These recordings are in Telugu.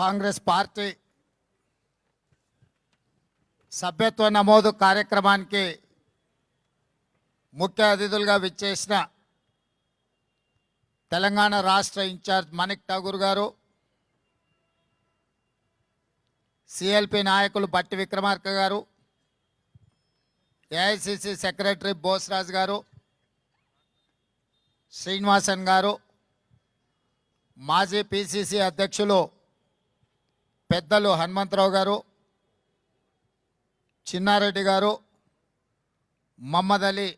కాంగ్రెస్ పార్టీ సభ్యత్వ నమోదు కార్యక్రమానికి ముఖ్య అతిథులుగా విచ్చేసిన తెలంగాణ రాష్ట్ర ఇన్ఛార్జ్ మణిక్ ఠాగూర్ గారు సిఎల్పి నాయకులు బట్టి విక్రమార్క గారు ఏఐసిసి సెక్రటరీ బోస్రాజ్ గారు శ్రీనివాసన్ గారు మాజీ పిసిసి అధ్యక్షులు పెద్దలు హనుమంతరావు గారు చిన్నారెడ్డి గారు మహమ్మద్ అలీ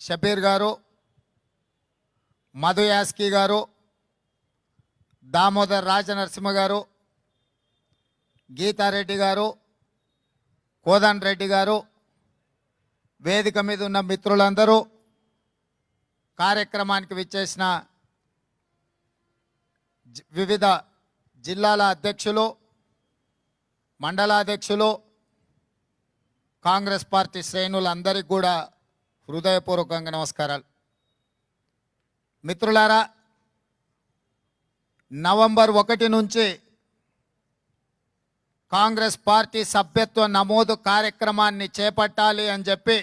షబీర్ గారు మధు యాస్కి గారు దామోదర్ రాజనరసింహ గారు గీతారెడ్డి గారు కోదన్ రెడ్డి గారు వేదిక మీద ఉన్న మిత్రులందరూ కార్యక్రమానికి విచ్చేసిన వివిధ జిల్లాల అధ్యక్షులు మండలాధ్యక్షులు కాంగ్రెస్ పార్టీ శ్రేణులందరికీ కూడా హృదయపూర్వకంగా నమస్కారాలు. మిత్రులారా నవంబర్ ఒకటి నుంచి కాంగ్రెస్ పార్టీ సభ్యత్వ నమోదు కార్యక్రమాన్ని చేపట్టాలి అని చెప్పి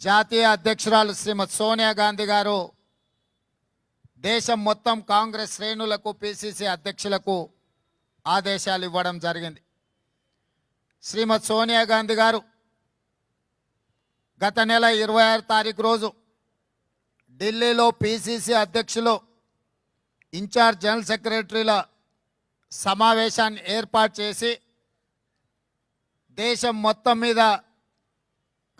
జాతీయ అధ్యక్షురాలు శ్రీమతి సోనియా గాంధీ గారు దేశం మొత్తం కాంగ్రెస్ శ్రేణులకు పిసిసి అధ్యక్షులకు ఆదేశాలు ఇవ్వడం జరిగింది. శ్రీమతి సోనియా గాంధీ గారు గత నెల ఇరవై ఆరు తారీఖు రోజు ఢిల్లీలో పిసిసి అధ్యక్షులు ఇన్ఛార్జ్ జనరల్ సెక్రటరీల సమావేశాన్ని ఏర్పాటు చేసి దేశం మొత్తం మీద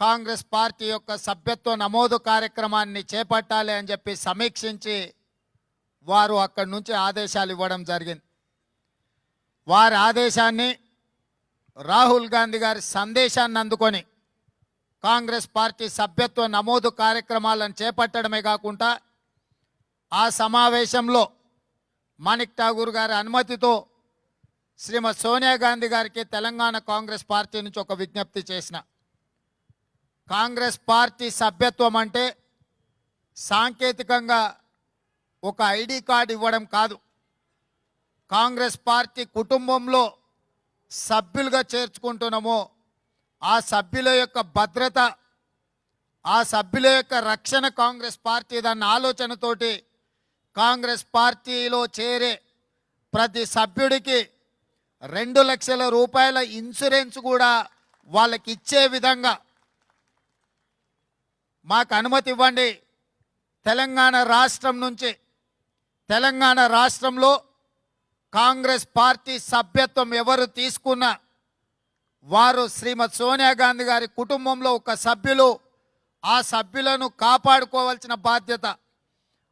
కాంగ్రెస్ పార్టీ యొక్క సభ్యత్వ నమోదు కార్యక్రమాన్ని చేపట్టాలి అని చెప్పి సమీక్షించి వారు అక్కడి నుంచి ఆదేశాలు ఇవ్వడం జరిగింది. వారి ఆదేశాన్ని రాహుల్ గాంధీ గారి సందేశాన్ని అందుకొని కాంగ్రెస్ పార్టీ సభ్యత్వ నమోదు కార్యక్రమాలను చేపట్టడమే కాకుండా ఆ సమావేశంలో మాణిక్ ఠాగూర్ గారి అనుమతితో శ్రీమతి సోనియా గాంధీ గారికి తెలంగాణ కాంగ్రెస్ పార్టీ నుంచి ఒక విజ్ఞప్తి చేసిన. కాంగ్రెస్ పార్టీ సభ్యత్వం అంటే సాంకేతికంగా ఒక ఐడి కార్డు ఇవ్వడం కాదు. కాంగ్రెస్ పార్టీ కుటుంబంలో సభ్యులుగా చేర్చుకుంటున్నామో. ఆ సభ్యుల యొక్క భద్రత ఆ సభ్యుల యొక్క రక్షణ కాంగ్రెస్ పార్టీ దాని ఆలోచనతోటి కాంగ్రెస్ పార్టీలో చేరే ప్రతి సభ్యుడికి రెండు లక్షల రూపాయల ఇన్సూరెన్స్ కూడా వాళ్ళకి ఇచ్చే విధంగా మాకు అనుమతి ఇవ్వండి. తెలంగాణ రాష్ట్రం నుంచి తెలంగాణ రాష్ట్రంలో కాంగ్రెస్ పార్టీ సభ్యత్వం ఎవరు తీసుకున్నా వారు శ్రీమతి సోనియా గాంధీ గారి కుటుంబంలో ఒక సభ్యులు ఆ సభ్యులను కాపాడుకోవాల్సిన బాధ్యత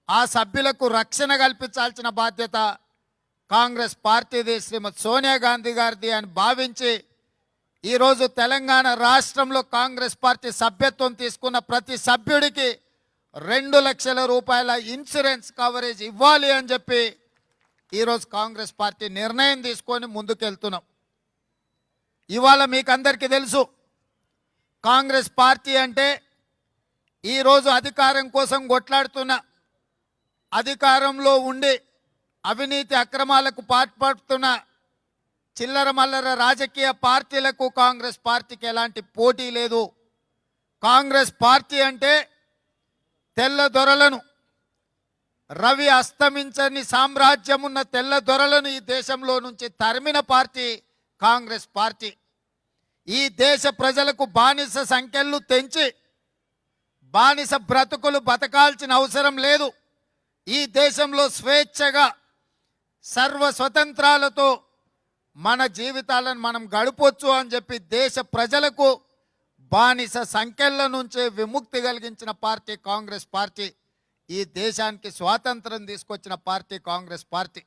ఆ సభ్యులకు రక్షణ కల్పించాల్సిన బాధ్యత కాంగ్రెస్ పార్టీది శ్రీమతి సోనియా గాంధీ గారిది అని భావించి ఈరోజు తెలంగాణ రాష్ట్రంలో కాంగ్రెస్ పార్టీ సభ్యత్వం తీసుకున్న ప్రతి సభ్యుడికి రెండు లక్షల రూపాయల ఇన్సూరెన్స్ కవరేజ్ ఇవ్వాలి అని చెప్పి ఈరోజు కాంగ్రెస్ పార్టీ నిర్ణయం తీసుకొని ముందుకెళ్తున్నాం. ఇవాళ మీకు అందరికీ తెలుసు కాంగ్రెస్ పార్టీ అంటే ఈరోజు అధికారం కోసం కొట్లాడుతున్న అధికారంలో ఉండి అవినీతి అక్రమాలకు పాల్పడుతున్న చిల్లర మల్లర రాజకీయ పార్టీలకు కాంగ్రెస్ పార్టీకి ఎలాంటి పోటీ లేదు. కాంగ్రెస్ పార్టీ అంటే తెల్ల దొరలను రవి అస్తమించని సామ్రాజ్యం ఉన్న తెల్ల దొరలను ఈ దేశంలో నుంచి తరిమిన పార్టీ కాంగ్రెస్ పార్టీ. ఈ దేశ ప్రజలకు బానిస సంఖ్యలు తెంచి బానిస బ్రతుకులు బతకాల్సిన అవసరం లేదు. ఈ దేశంలో స్వేచ్ఛగా సర్వ స్వతంత్రాలతో మన జీవితాలను మనం గడపొచ్చు అని చెప్పి దేశ ప్రజలకు బానిస సంఖ్యల నుంచే విముక్తి కలిగించిన పార్టీ కాంగ్రెస్ పార్టీ. ఈ దేశానికి స్వాతంత్రం తీసుకొచ్చిన పార్టీ కాంగ్రెస్ పార్టీ.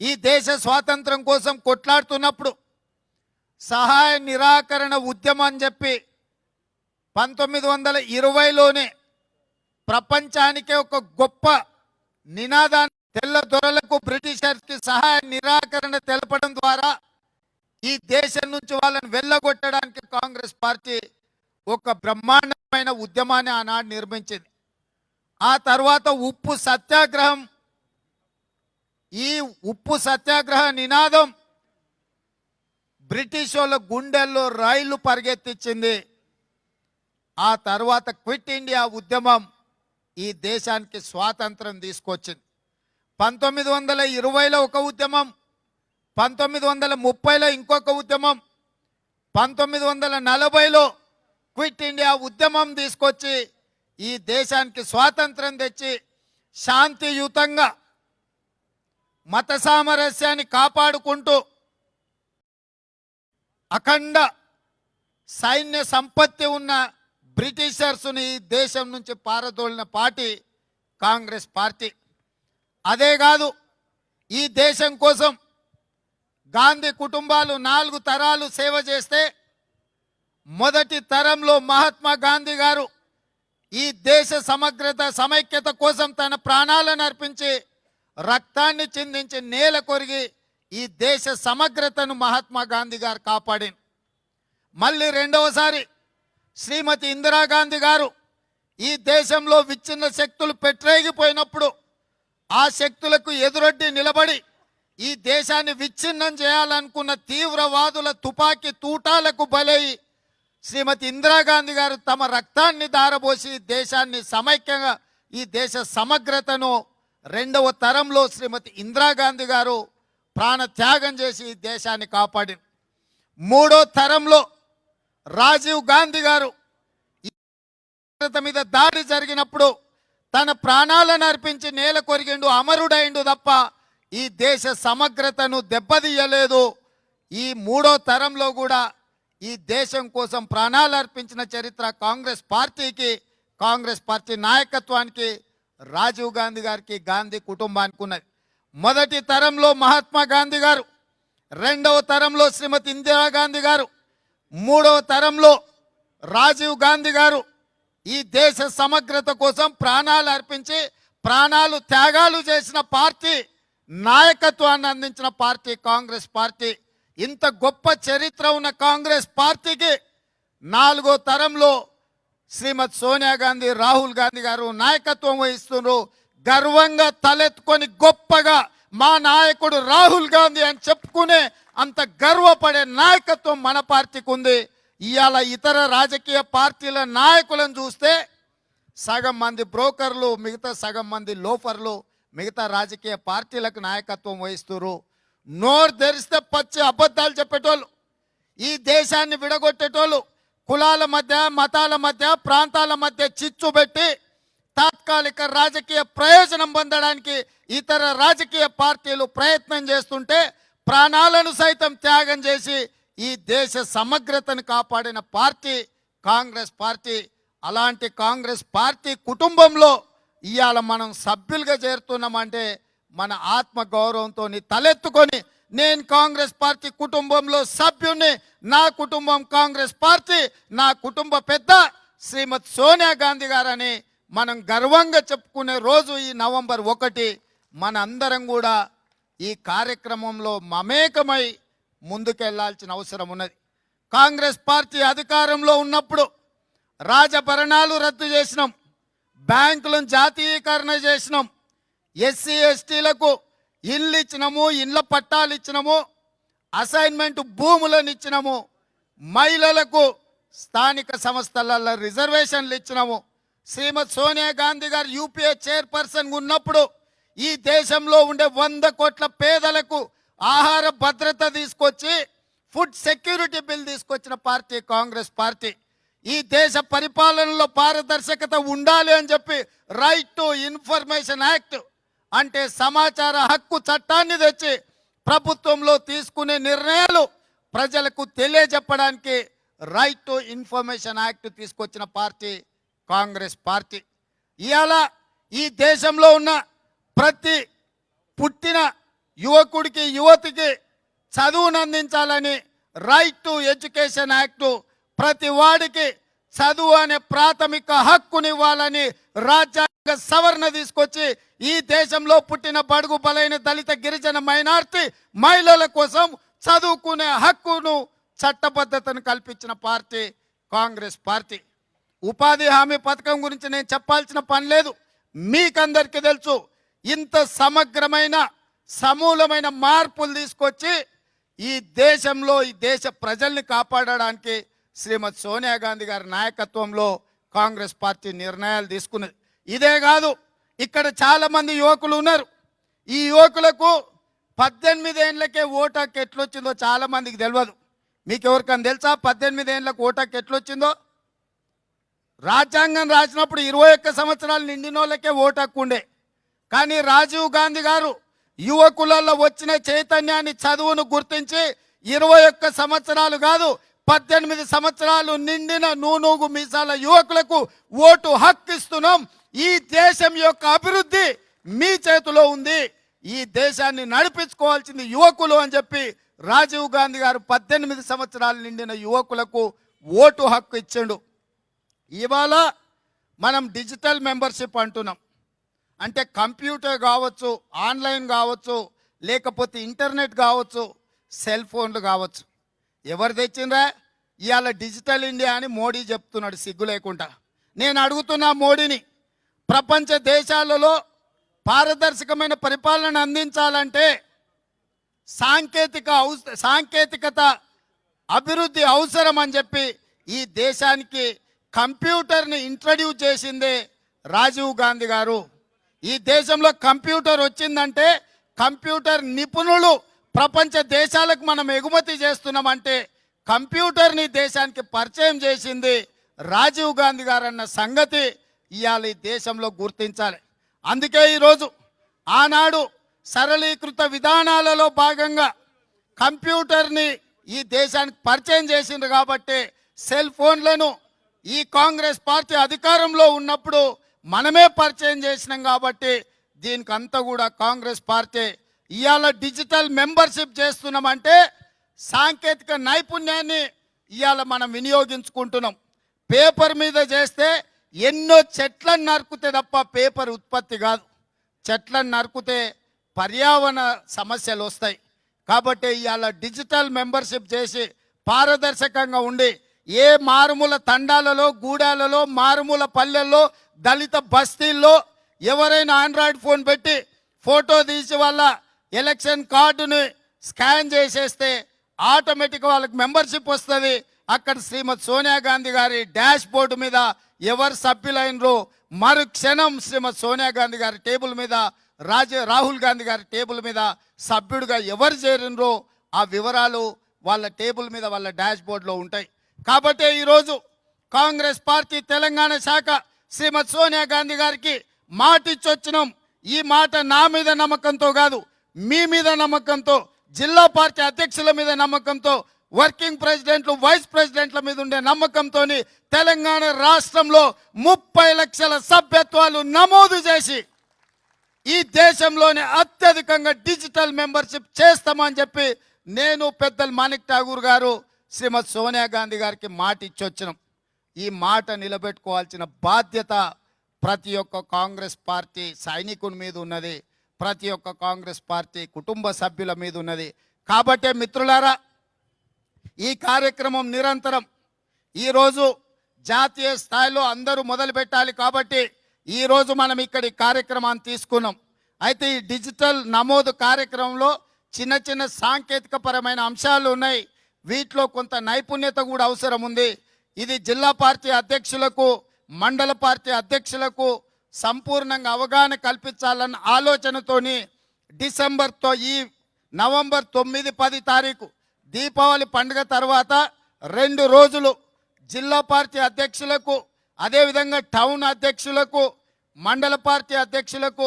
ఈ దేశ స్వాతంత్రం కోసం కొట్లాడుతున్నప్పుడు సహాయ నిరాకరణ ఉద్యమం అని చెప్పి పంతొమ్మిది వందల ఇరవైలోనే ప్రపంచానికే ఒక గొప్ప నినాదాన్ని తెల్ల దొరలకు బ్రిటిషర్స్కి సహాయ నిరాకరణ తెలపడం ద్వారా ఈ దేశం నుంచి వాళ్ళని వెళ్ళగొట్టడానికి కాంగ్రెస్ పార్టీ ఒక బ్రహ్మాండమైన ఉద్యమాన్ని ఆనాడు నిర్మించింది. ఆ తర్వాత ఉప్పు సత్యాగ్రహం. ఈ ఉప్పు సత్యాగ్రహ నినాదం బ్రిటిష్ వాళ్ళ గుండెల్లో రైళ్ళు పరిగెత్తించింది ఆ తర్వాత క్విట్ ఇండియా ఉద్యమం ఈ దేశానికి స్వాతంత్రం తీసుకొచ్చింది. పంతొమ్మిది వందల ఇరవైలో ఒక ఉద్యమం పంతొమ్మిది వందల ముప్పైలో ఇంకొక ఉద్యమం పంతొమ్మిది వందల నలభైలో క్విట్ ఇండియా ఉద్యమం తీసుకొచ్చి ఈ దేశానికి స్వాతంత్రం తెచ్చి శాంతియుతంగా మత సామరస్యాన్ని కాపాడుకుంటూ అఖండ సైన్య సంపత్తి ఉన్న బ్రిటిషర్స్ని ఈ దేశం నుంచి పారదోలిన పార్టీ కాంగ్రెస్ పార్టీ. అదే కాదు ఈ దేశం కోసం గాంధీ కుటుంబాలు నాలుగు తరాలు సేవ చేస్తే మొదటి తరంలో మహాత్మా గాంధీ గారు ఈ దేశ సమగ్రత సమైక్యత కోసం తన ప్రాణాలను అర్పించి రక్తాన్ని చిందించి నేల కొరిగి ఈ దేశ సమగ్రతను మహాత్మా గాంధీ గారు కాపాడింది మళ్ళీ రెండవసారి శ్రీమతి ఇందిరాగాంధీ గారు ఈ దేశంలో విచ్ఛిన్న శక్తులు పెట్టరేగిపోయినప్పుడు ఆ శక్తులకు ఎదురొడ్డి నిలబడి ఈ దేశాన్ని విచ్ఛిన్నం చేయాలనుకున్న తీవ్రవాదుల తుపాకీ తూటాలకు బలై శ్రీమతి ఇందిరాగాంధీ గారు తమ రక్తాన్ని దారబోసి దేశాన్ని సమైక్యంగా ఈ దేశ సమగ్రతను రెండవ తరంలో శ్రీమతి ఇందిరాగాంధీ గారు ప్రాణ త్యాగం చేసి ఈ దేశాన్ని కాపాడింది మూడో తరంలో రాజీవ్ గాంధీ గారు ఈ భారత మీద దాడి జరిగినప్పుడు తన ప్రాణాలను అర్పించి నేల కొరిగిండు అమరుడైండు తప్ప ఈ దేశ సమగ్రతను దెబ్బతీయలేదు. ఈ మూడో తరంలో కూడా ఈ దేశం కోసం ప్రాణాలు అర్పించిన చరిత్ర కాంగ్రెస్ పార్టీకి కాంగ్రెస్ పార్టీ నాయకత్వానికి రాజీవ్ గాంధీ గారికి గాంధీ కుటుంబానికి ఉన్నది మొదటి తరంలో మహాత్మా గాంధీ గారు రెండవ తరంలో శ్రీమతి ఇందిరాగాంధీ గారు మూడవ తరంలో రాజీవ్ గాంధీ గారు ఈ దేశ సమగ్రత కోసం ప్రాణాలు అర్పించి ప్రాణాలు త్యాగాలు చేసిన పార్టీ నాయకత్వాన్ని అందించిన పార్టీ కాంగ్రెస్ పార్టీ. ఇంత గొప్ప చరిత్ర ఉన్న కాంగ్రెస్ పార్టీకి నాలుగో తరంలో శ్రీమతి సోనియా గాంధీ రాహుల్ గాంధీ గారు నాయకత్వం వహిస్తున్నారు గర్వంగా తలెత్తుకొని గొప్పగా మా నాయకుడు రాహుల్ గాంధీ అని చెప్పుకునే అంత గర్వపడే నాయకత్వం మన పార్టీకి ఉంది. ఇవాళ ఇతర రాజకీయ పార్టీల నాయకులను చూస్తే సగం మంది బ్రోకర్లు మిగతా సగం మంది లోఫర్లు మిగతా రాజకీయ పార్టీలకు నాయకత్వం వహిస్తున్నారు నోరు తెరిస్తే పచ్చి అబద్ధాలు చెప్పేటోళ్ళు ఈ దేశాన్ని విడగొట్టేటోళ్ళు కులాల మధ్య మతాల మధ్య ప్రాంతాల మధ్య చిచ్చు పెట్టి తాత్కాలిక రాజకీయ ప్రయోజనం పొందడానికి ఇతర రాజకీయ పార్టీలు ప్రయత్నం చేస్తుంటే ప్రాణాలను సైతం త్యాగం చేసి ఈ దేశ సమగ్రతను కాపాడిన పార్టీ కాంగ్రెస్ పార్టీ. అలాంటి కాంగ్రెస్ పార్టీ కుటుంబంలో ఇవాళ మనం సభ్యులుగా చేరుతున్నామంటే మన ఆత్మ గౌరవంతో తలెత్తుకొని నేను కాంగ్రెస్ పార్టీ కుటుంబంలో సభ్యుని నా కుటుంబం కాంగ్రెస్ పార్టీ నా కుటుంబ పెద్ద శ్రీమతి సోనియా గాంధీ గారని మనం గర్వంగా చెప్పుకునే రోజు ఈ నవంబర్ ఒకటి. మన అందరం కూడా ఈ కార్యక్రమంలో మమేకమై ముందుకెళ్ళాల్సిన అవసరం ఉన్నది. కాంగ్రెస్ పార్టీ అధికారంలో ఉన్నప్పుడు రాజభరణాలు రద్దు చేసినాం. బ్యాంకులను జాతీయకరణ చేసినాం. ఎస్సీ ఎస్టీలకు ఇల్లు ఇచ్చినము ఇళ్ళ పట్టాలు ఇచ్చినము అసైన్మెంట్ భూములను ఇచ్చినము మహిళలకు స్థానిక సంస్థలలో రిజర్వేషన్లు ఇచ్చినాము శ్రీమతి సోనియా గాంధీ గారు యూపీఏ చైర్పర్సన్ ఉన్నప్పుడు ఈ దేశంలో ఉండే వంద కోట్ల పేదలకు ఆహార భద్రత తీసుకొచ్చి ఫుడ్ సెక్యూరిటీ బిల్ తీసుకొచ్చిన పార్టీ కాంగ్రెస్ పార్టీ. ఈ దేశ పరిపాలనలో పారదర్శకత ఉండాలి అని చెప్పి రైట్ టు ఇన్ఫర్మేషన్ యాక్ట్ అంటే సమాచార హక్కు చట్టాన్ని తెచ్చి ప్రభుత్వంలో తీసుకునే నిర్ణయాలు ప్రజలకు తెలియజెప్పడానికి రైట్ టు ఇన్ఫర్మేషన్ యాక్ట్ తీసుకొచ్చిన పార్టీ కాంగ్రెస్ పార్టీ. ఇవాళ ఈ దేశంలో ఉన్న ప్రతి పుట్టిన యువకుడికి యువతికి చదువును అందించాలని రైట్ టు ఎడ్యుకేషన్ యాక్టు ప్రతి వాడికి చదువు అనే ప్రాథమిక హక్కునివ్వాలని రాజ్యాంగ సవరణ తీసుకొచ్చి ఈ దేశంలో పుట్టిన బడుగు బలైన దళిత గిరిజన మైనార్టీ మహిళల కోసం చదువుకునే హక్కును చట్టబద్ధతను కల్పించిన పార్టీ కాంగ్రెస్ పార్టీ. ఉపాధి హామీ పథకం గురించి నేను చెప్పాల్సిన పని లేదు. మీకందరికీ తెలుసు ఇంత సమగ్రమైన సమూలమైన మార్పులు తీసుకొచ్చి ఈ దేశంలో ఈ దేశ ప్రజల్ని కాపాడడానికి శ్రీమతి సోనియా గాంధీ గారి నాయకత్వంలో కాంగ్రెస్ పార్టీ నిర్ణయాలు తీసుకున్నది. ఇదే కాదు ఇక్కడ చాలామంది యువకులు ఉన్నారు. ఈ యువకులకు పద్దెనిమిది ఏళ్ళకే ఓటు హక్కు ఎట్లొచ్చిందో చాలామందికి తెలియదు మీకు ఎవరికైనా తెలుసా పద్దెనిమిది ఏళ్ళకు ఓటు హక్కు ఎట్లొచ్చిందో? రాజ్యాంగం రాసినప్పుడు ఇరవై ఒక్క సంవత్సరాలు నిండిన వాళ్ళకే ఓటు హక్కు ఉండే. కానీ రాజీవ్ గాంధీ గారు యువకులలో వచ్చిన చైతన్యాన్ని చదువును గుర్తించి ఇరవై ఒక్క సంవత్సరాలు కాదు పద్దెనిమిది సంవత్సరాలు నిండిన నూనూగు మీసాల యువకులకు ఓటు హక్కు ఇస్తున్నాం. ఈ దేశం యొక్క అభివృద్ధి మీ చేతిలో ఉంది. ఈ దేశాన్ని నడిపించుకోవాల్సింది యువకులు అని చెప్పి రాజీవ్ గాంధీ గారు పద్దెనిమిది సంవత్సరాలు నిండిన యువకులకు ఓటు హక్కు ఇచ్చిండు. ఇవాళ మనం డిజిటల్ మెంబర్షిప్ అంటున్నాం. అంటే కంప్యూటర్ కావచ్చు ఆన్లైన్ కావచ్చు లేకపోతే ఇంటర్నెట్ కావచ్చు సెల్ ఫోన్లు కావచ్చు. ఎవరు తెచ్చిండ్రా? ఇవాళ డిజిటల్ ఇండియా అని మోడీ చెప్తున్నాడు సిగ్గు లేకుండా. నేను అడుగుతున్నా మోడీని ప్రపంచ దేశాలలో పారదర్శకమైన పరిపాలన అందించాలంటే సాంకేతిక సాంకేతికత అభివృద్ధి అవసరం అని చెప్పి ఈ దేశానికి కంప్యూటర్ని ఇంట్రడ్యూస్ చేసిందే రాజీవ్ గాంధీ గారు. ఈ దేశంలో కంప్యూటర్ వచ్చిందంటే కంప్యూటర్ నిపుణులు ప్రపంచ దేశాలకు మనం ఎగుమతి చేస్తున్నామంటే కంప్యూటర్ని దేశానికి పరిచయం చేసింది రాజీవ్ గాంధీ గారు అన్న సంగతి ఇవాళ ఈ దేశంలో గుర్తించాలి. అందుకే ఈరోజు ఆనాడు సరళీకృత విధానాలలో భాగంగా కంప్యూటర్ని ఈ దేశానికి పరిచయం చేసిండ్రు కాబట్టి సెల్ ఫోన్లను ఈ కాంగ్రెస్ పార్టీ అధికారంలో ఉన్నప్పుడు మనమే పరిచయం చేసినాం కాబట్టి దీనికి అంతా కూడా కాంగ్రెస్ పార్టీ ఇవాళ డిజిటల్ మెంబర్షిప్ చేస్తున్నామంటే సాంకేతిక నైపుణ్యాన్ని ఇవాళ మనం వినియోగించుకుంటున్నాం. పేపర్ మీద చేస్తే ఎన్నో చెట్లను నరుకుతే తప్ప పేపర్ ఉత్పత్తి కాదు. చెట్లను నరుకుతే పర్యావరణ సమస్యలు వస్తాయి. కాబట్టి ఇవాళ డిజిటల్ మెంబర్షిప్ చేసి పారదర్శకంగా ఉండి ఏ మారుమూల తండాలలో గూడాలలో మారుమూల పల్లెల్లో దళిత బస్తీల్లో ఎవరైనా ఆండ్రాయిడ్ ఫోన్ పెట్టి ఫోటో తీసి వాళ్ళ ఎలక్షన్ కార్డుని స్కాన్ చేసేస్తే ఆటోమేటిక్ వాళ్ళకి మెంబర్షిప్ వస్తుంది. అక్కడ శ్రీమతి సోనియా గాంధీ గారి డాష్ బోర్డు మీద ఎవరు సభ్యులైనరో మరు క్షణం శ్రీమతి సోనియా గాంధీ గారి టేబుల్ మీద రాజ రాహుల్ గాంధీ గారి టేబుల్ మీద సభ్యుడిగా ఎవరు చేరినరో ఆ వివరాలు వాళ్ళ టేబుల్ మీద వాళ్ళ డాష్ బోర్డులో ఉంటాయి. కాబట్టి ఈరోజు కాంగ్రెస్ పార్టీ తెలంగాణ శాఖ శ్రీమతి సోనియా గాంధీ గారికి మాట ఇచ్చొచ్చినాం ఈ మాట నా మీద నమ్మకంతో కాదు మీ మీద నమ్మకంతో జిల్లా పార్టీ అధ్యక్షుల మీద నమ్మకంతో వర్కింగ్ ప్రెసిడెంట్లు వైస్ ప్రెసిడెంట్ల మీద ఉండే నమ్మకంతో తెలంగాణ రాష్ట్రంలో ముప్పై లక్షల సభ్యత్వాలు నమోదు చేసి ఈ దేశంలోనే అత్యధికంగా డిజిటల్ మెంబర్షిప్ చేస్తామని చెప్పి నేను పెద్దలు మాణిక్ ఠాగూర్ గారు శ్రీమతి సోనియా గాంధీ గారికి మాట ఇచ్చొచ్చినాం ఈ మాట నిలబెట్టుకోవాల్సిన బాధ్యత ప్రతి ఒక్క కాంగ్రెస్ పార్టీ సైనికుని మీద ఉన్నది. ప్రతి ఒక్క కాంగ్రెస్ పార్టీ కుటుంబ సభ్యుల మీద ఉన్నది. కాబట్టే మిత్రులారా ఈ కార్యక్రమం నిరంతరం. ఈరోజు జాతీయ స్థాయిలో అందరూ మొదలు పెట్టాలి కాబట్టి ఈరోజు మనం ఇక్కడి కార్యక్రమాన్ని తీసుకున్నాం. అయితే ఈ డిజిటల్ నమోదు కార్యక్రమంలో చిన్న చిన్న సాంకేతిక పరమైన అంశాలు ఉన్నాయి. వీటిలో కొంత నైపుణ్యత కూడా అవసరం ఉంది. ఇది జిల్లా పార్టీ అధ్యక్షులకు మండల పార్టీ అధ్యక్షులకు సంపూర్ణంగా అవగాహన కల్పించాలన్న ఆలోచనతోని డిసెంబర్తో ఈ నవంబర్ తొమ్మిది పది తారీఖు దీపావళి పండుగ తర్వాత రెండు రోజులు జిల్లా పార్టీ అధ్యక్షులకు అదేవిధంగా టౌన్ అధ్యక్షులకు మండల పార్టీ అధ్యక్షులకు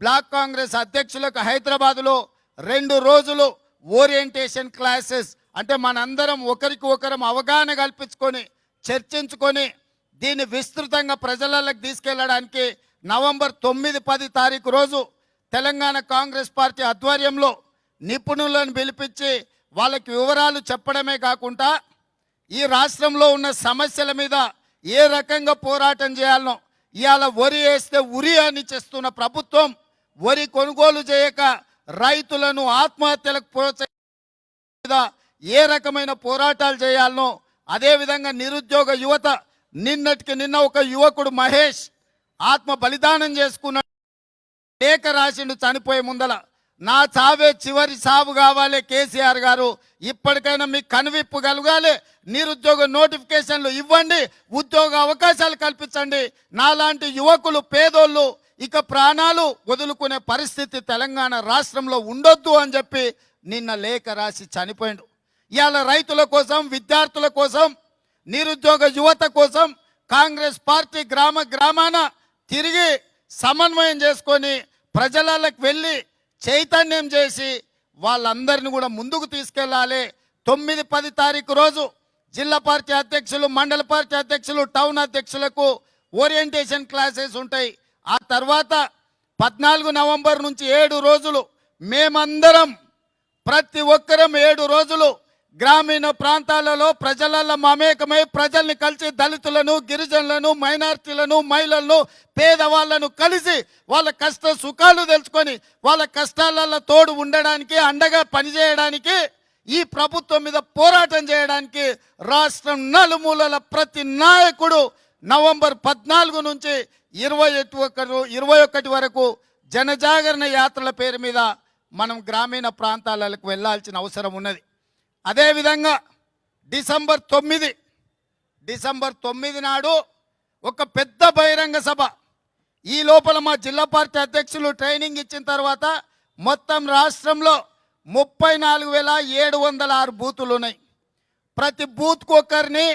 బ్లాక్ కాంగ్రెస్ అధ్యక్షులకు హైదరాబాదులో రెండు రోజులు ఓరియంటేషన్ క్లాసెస్ అంటే మనందరం ఒకరికి ఒకరం అవగాహన కల్పించుకొని చర్చించుకొని దీన్ని విస్తృతంగా ప్రజలకు తీసుకెళ్ళడానికి నవంబర్ తొమ్మిది పది తారీఖు రోజు తెలంగాణ కాంగ్రెస్ పార్టీ ఆధ్వర్యంలో నిపుణులను పిలిపించి వాళ్ళకి వివరాలు చెప్పడమే కాకుండా ఈ రాష్ట్రంలో ఉన్న సమస్యల మీద ఏ రకంగా పోరాటం చేయాలనో ఇవాళ వరి వేస్తే ఉరి అని చేస్తున్న ప్రభుత్వం వరి కొనుగోలు చేయక రైతులను ఆత్మహత్యలకు ప్రోత్సహించ మీద ఏ రకమైన పోరాటాలు చేయాలనో అదేవిధంగా నిరుద్యోగ యువత నిన్నటికి నిన్న ఒక యువకుడు మహేష్ ఆత్మ బలిదానం చేసుకున్న లేఖ రాసిండు చనిపోయే ముందల. నా చావే చివరి సావు కావాలి కేసీఆర్ గారు. ఇప్పటికైనా మీకు కనువిప్పు కలగాలి. నిరుద్యోగ నోటిఫికేషన్లు ఇవ్వండి. ఉద్యోగ అవకాశాలు కల్పించండి. నాలాంటి యువకులు పేదోళ్ళు ఇక ప్రాణాలు వదులుకునే పరిస్థితి తెలంగాణ రాష్ట్రంలో ఉండొద్దు అని చెప్పి నిన్న లేఖ రాసి చనిపోయిండు ఇవాళ రైతుల కోసం విద్యార్థుల కోసం నిరుద్యోగ యువత కోసం కాంగ్రెస్ పార్టీ గ్రామ గ్రామాన తిరిగి సమన్వయం చేసుకొని ప్రజలకు వెళ్ళి చైతన్యం చేసి వాళ్ళందరిని కూడా ముందుకు తీసుకెళ్ళాలి. తొమ్మిది పది తారీఖు రోజు జిల్లా పార్టీ అధ్యక్షులు మండల పార్టీ అధ్యక్షులు టౌన్ అధ్యక్షులకు ఓరియంటేషన్ క్లాసెస్ ఉంటాయి. ఆ తర్వాత పద్నాలుగు నవంబర్ నుంచి ఏడు రోజులు మేమందరం ప్రతి ఒక్కరం ఏడు రోజులు గ్రామీణ ప్రాంతాలలో ప్రజలలో మమేకమై ప్రజల్ని కలిసి దళితులను గిరిజనులను మైనార్టీలను మహిళలను పేదవాళ్ళను కలిసి వాళ్ళ కష్ట సుఖాలు తెలుసుకొని వాళ్ళ కష్టాలలో తోడు ఉండడానికి అండగా పనిచేయడానికి ఈ ప్రభుత్వం మీద పోరాటం చేయడానికి రాష్ట్రం నలుమూలల ప్రతి నాయకుడు నవంబర్ పద్నాలుగు నుంచి ఇరవై ఒకటి ఇరవై ఒకటి వరకు జనజాగరణ యాత్రల పేరు మీద మనం గ్రామీణ ప్రాంతాలకు వెళ్ళాల్సిన అవసరం ఉన్నది. అదేవిధంగా డిసెంబర్ తొమ్మిది డిసెంబర్ తొమ్మిది నాడు ఒక పెద్ద బహిరంగ సభ. ఈ లోపల మా జిల్లా పార్టీ అధ్యక్షులు ట్రైనింగ్ ఇచ్చిన తర్వాత మొత్తం రాష్ట్రంలో ముప్పై నాలుగు వేల ఏడు వందల ఆరు బూతులు ఉన్నాయి. ప్రతి బూత్కు ఒకరిని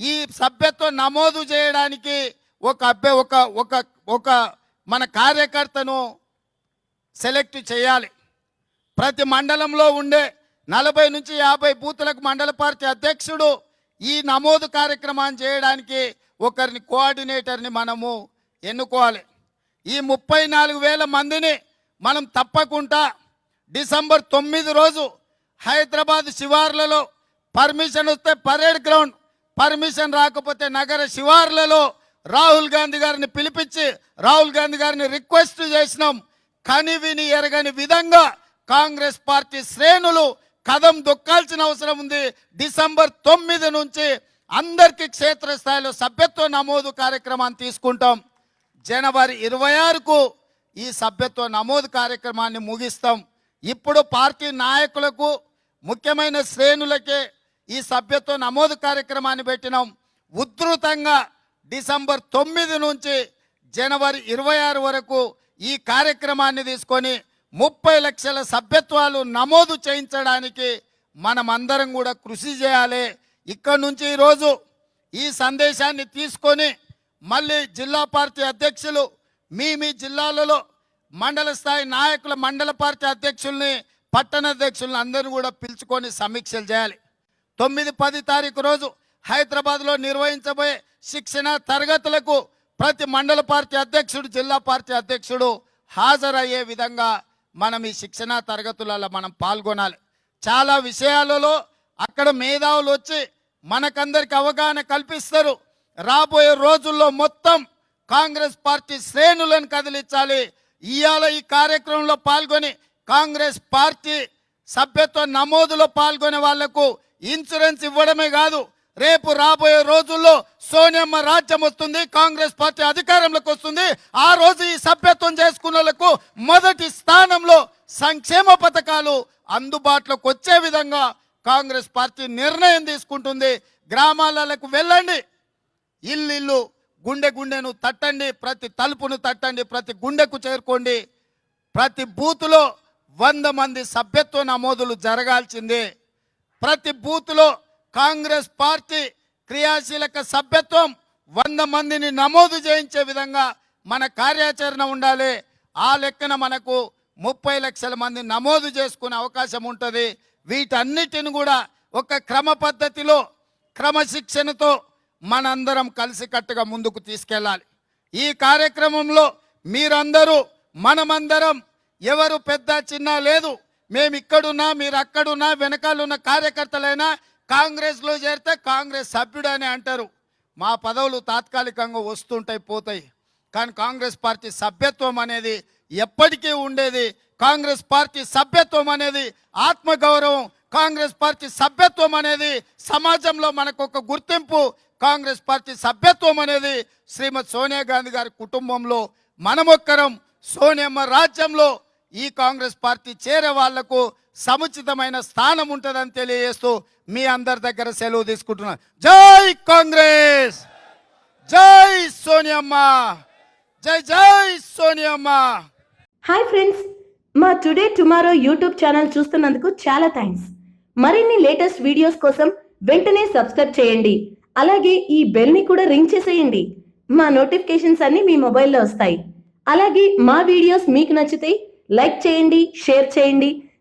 ఈ సభ్యత్వం నమోదు చేయడానికి ఒక అభ్య ఒక ఒక ఒక మన కార్యకర్తను సెలెక్ట్ చేయాలి. ప్రతి మండలంలో ఉండే నలభై నుంచి యాభై బూతులకు మండల పార్టీ అధ్యక్షుడు ఈ నమోదు కార్యక్రమాన్ని చేయడానికి ఒకరిని కోఆర్డినేటర్ని మనము ఎన్నుకోవాలి. ఈ ముప్పై నాలుగు వేల మందిని మనం తప్పకుండా డిసెంబర్ తొమ్మిది రోజు హైదరాబాద్ శివార్లలో పర్మిషన్ వస్తే పరేడ్ గ్రౌండ్ పర్మిషన్ రాకపోతే నగర శివార్లలో రాహుల్ గాంధీ గారిని పిలిపించి రాహుల్ గాంధీ గారిని రిక్వెస్ట్ చేసినాం. కనివిని ఎరగని విధంగా కాంగ్రెస్ పార్టీ శ్రేణులు కథం దొక్కాల్సిన అవసరం ఉంది. డిసెంబర్ తొమ్మిది నుంచి అందరికీ క్షేత్రస్థాయిలో సభ్యత్వ నమోదు కార్యక్రమాన్ని తీసుకుంటాం. జనవరి ఇరవై ఆరుకు ఈ సభ్యత్వ నమోదు కార్యక్రమాన్ని ముగిస్తాం. ఇప్పుడు పార్టీ నాయకులకు ముఖ్యమైన శ్రేణులకే ఈ సభ్యత్వ నమోదు కార్యక్రమాన్ని పెట్టినాం. ఉధృతంగా డిసెంబర్ తొమ్మిది నుంచి జనవరి ఇరవై ఆరు వరకు ఈ కార్యక్రమాన్ని తీసుకొని ముప్పై లక్షల సభ్యత్వాలు నమోదు చేయించడానికి మనమందరం కూడా కృషి చేయాలి. ఇక్కడ నుంచి ఈరోజు ఈ సందేశాన్ని తీసుకొని మళ్ళీ జిల్లా పార్టీ అధ్యక్షులు మీ మీ జిల్లాలలో మండల స్థాయి నాయకుల మండల పార్టీ అధ్యక్షుల్ని పట్టణ అధ్యక్షులను అందరూ కూడా పిలుచుకొని సమీక్షలు చేయాలి. తొమ్మిది పది తారీఖు రోజు హైదరాబాద్లో నిర్వహించబోయే శిక్షణ తరగతులకు ప్రతి మండల పార్టీ అధ్యక్షుడు జిల్లా పార్టీ అధ్యక్షుడు హాజరయ్యే విధంగా మనం ఈ శిక్షణ తరగతులలో మనం పాల్గొనాలి. చాలా విషయాలలో అక్కడ మేధావులు వచ్చి మనకందరికి అవగాహన కల్పిస్తారు. రాబోయే రోజుల్లో మొత్తం కాంగ్రెస్ పార్టీ శ్రేణులను కదిలించాలి. ఇవాళ ఈ కార్యక్రమంలో పాల్గొని కాంగ్రెస్ పార్టీ సభ్యత్వ నమోదులో పాల్గొనే వాళ్ళకు ఇన్సూరెన్స్ ఇవ్వడమే కాదు రేపు రాబోయే రోజుల్లో సోనియమ్మ రాజ్యం వస్తుంది కాంగ్రెస్ పార్టీ అధికారంలోకి వస్తుంది. ఆ రోజు ఈ సభ్యత్వం చేసుకున్న మొదటి స్థానంలో సంక్షేమ పథకాలు అందుబాటులోకి వచ్చే విధంగా కాంగ్రెస్ పార్టీ నిర్ణయం తీసుకుంటుంది. గ్రామాలకు వెళ్ళండి. ఇల్లు ఇల్లు గుండె గుండెను తట్టండి ప్రతి తలుపును తట్టండి ప్రతి గుండెకు చేరుకోండి. ప్రతి బూతులో వంద మంది సభ్యత్వ నమోదులు జరగాల్సిందే. ప్రతి బూత్లో కాంగ్రెస్ పార్టీ క్రియాశీలక సభ్యత్వం వంద మందిని నమోదు చేయించే విధంగా మన కార్యాచరణ ఉండాలి. ఆ లెక్కన మనకు ముప్పై లక్షల మంది నమోదు చేసుకునే అవకాశం ఉంటుంది. వీటన్నిటిని కూడా ఒక క్రమ పద్ధతిలో క్రమశిక్షణతో మనందరం కలిసికట్టుగా ముందుకు తీసుకెళ్ళాలి. ఈ కార్యక్రమంలో మీరందరూ మనమందరం ఎవరు పెద్ద చిన్న లేదు. మేము ఇక్కడున్నా మీరు అక్కడున్నా వెనకాలన్న కార్యకర్తలైనా కాంగ్రెస్లో చేరితే కాంగ్రెస్ సభ్యుడు అని అంటారు. మా పదవులు తాత్కాలికంగా వస్తుంటాయి పోతాయి. కానీ కాంగ్రెస్ పార్టీ సభ్యత్వం అనేది ఎప్పటికీ ఉండేది. కాంగ్రెస్ పార్టీ సభ్యత్వం అనేది ఆత్మగౌరవం. కాంగ్రెస్ పార్టీ సభ్యత్వం అనేది సమాజంలో మనకు ఒక గుర్తింపు. కాంగ్రెస్ పార్టీ సభ్యత్వం అనేది శ్రీమతి సోనియా గాంధీ గారి కుటుంబంలో మనమొక్కరం సోనియమ్మ రాజ్యంలో ఈ కాంగ్రెస్ పార్టీ చేరే వాళ్ళకు సముచితమైన స్థానం ఉంటుందని తెలియజేస్తూ మీ అందరి దగ్గర సెలవు తీసుకుంటున్నాను జై కాంగ్రెస్! జై సోనియమ్మ! జై జై సోనియమ్మ! Hi friends! మా టుడే టుమారో యూట్యూబ్ ఛానల్ చూస్తున్నందుకు చాలా థ్యాంక్స్ మరిన్ని లేటెస్ట్ వీడియోస్ కోసం వెంటనే సబ్స్క్రైబ్ చేయండి. అలాగే ఈ బెల్ని కూడా రింగ్ చేసేయండి. మా నోటిఫికేషన్స్ అన్ని మీ మొబైల్లో వస్తాయి. అలాగే మా వీడియోస్ మీకు నచ్చితే లైక్ చేయండి షేర్ చేయండి.